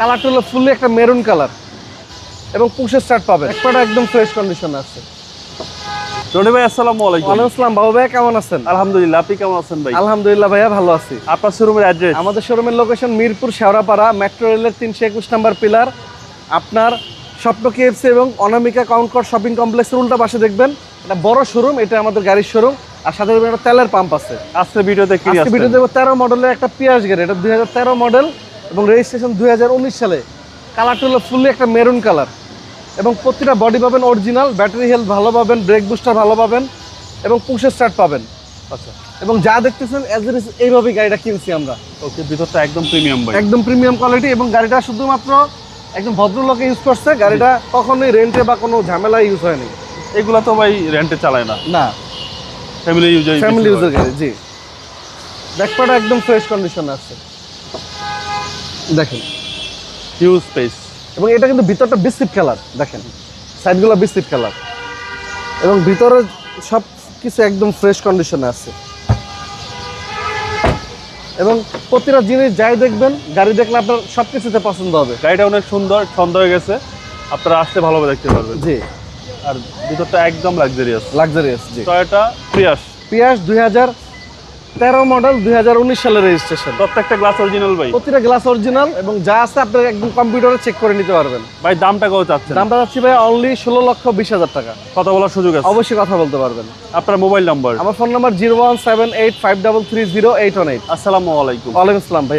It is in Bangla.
কালারটা হলো ফুললি একটা মেরুন কালার এবং পুষের স্টার্ট পাবেন। একটা একদম ফ্রেশ কন্ডিশন আছে। রনি ভাই আসসালামু আলাইকুম। ওয়ালাইকুম আসসালাম বাবু ভাইয়া কেমন আছেন? আলহামদুলিল্লাহ আপনি কেমন আছেন ভাই? আলহামদুলিল্লাহ ভাইয়া ভালো আছি। আপনার শোরুমের অ্যাড্রেস আমাদের শোরুমের লোকেশন মিরপুর শেওড়াপাড়া মেট্রো রেলের তিনশো একুশ নাম্বার পিলার আপনার স্বপ্ন কেএফসি এবং অনামিকা শপিং কমপ্লেক্সের উল্টা পাশে দেখবেন। এটা বড় শোরুম এটা আমাদের গাড়ির শোরুম আর সাথে একটা তেলের পাম্প আছে। আজকে ভিডিওতে কি আজকে ভিডিও দেবো তেরো মডেলের একটা পিয়াস গাড়ি এটা দুই মডেল এবং রেজিস্ট্রেশন দুই হাজার উনিশ সালে কালারটা হলো ফুললি একটা মেরুন কালার এবং প্রতিটা বডি পাবেন অরিজিনাল ব্যাটারি হেলথ ভালো পাবেন ব্রেক বুস্টার ভালো পাবেন এবং পুষে স্টার্ট পাবেন। আচ্ছা। এবং যা দেখতেছেন অ্যাজ এইভাবেই গাড়িটা কিনছি আমরা। ওকে ভিতরটা একদম প্রিমিয়াম একদম প্রিমিয়াম কোয়ালিটি এবং গাড়িটা শুধুমাত্র একদম ভদ্রলোকে ইউজ করছে গাড়িটা কখনোই রেন্টে বা কোনো ঝামেলা ইউজ হয়নি। এগুলা তো ভাই রেন্টে চালায় না। না। ফ্যামিলি ইউজার ফ্যামিলি ইউজের গাড়ি জি। ব্যাকপাটা একদম ফ্রেশ কন্ডিশন আছে। দেখেন। হিউজ স্পেস এবং এটা কিন্তু ভিতরটা বিস্কিট কালার দেখেন। সাইডগুলো বিস্কিট কালার এবং ভিতরে সব কিছু একদম ফ্রেশ কন্ডিশনে আছে। এবং প্রতিটা জিনিস যাই দেখবেন গাড়ি দেখলে আপনার সব কিছুতে পছন্দ হবে। গাড়িটা অনেক সুন্দর ছন্দ হয়ে গেছে। আপনারা আসতে ভালোভাবে দেখতে পারবেন। জি। আর ভিতরটা একদম লাক্সারিয়াস লাক্সারিয়াস জি। টয়োটা প্রিয়াস পিয়াস দুই হাজার তেরো মডেল দুই হাজার উনিশ সালের রেজিস্ট্রেশন প্রত্যেকটা গ্লাস অরিজিনাল ভাই। প্রতিটা গ্লাস অরিজিনাল এবং যা আছে আপনি একদম কম্পিউটারে চেক করে নিতে পারবেন। ভাই দামটা কত চাচ্ছেন? দামটা চাচ্ছি ভাই অনলি ষোলো লক্ষ বিশ হাজার টাকা। কথা বলার সুযোগ আছে? অবশ্যই কথা বলতে পারবেন। আপনার মোবাইল নাম্বার আমার phone number zero one seven eight five double three zero eight one eight আসসালামু আলাইকুম। ওয়ালাইকুম আসসালাম ভাইয়া।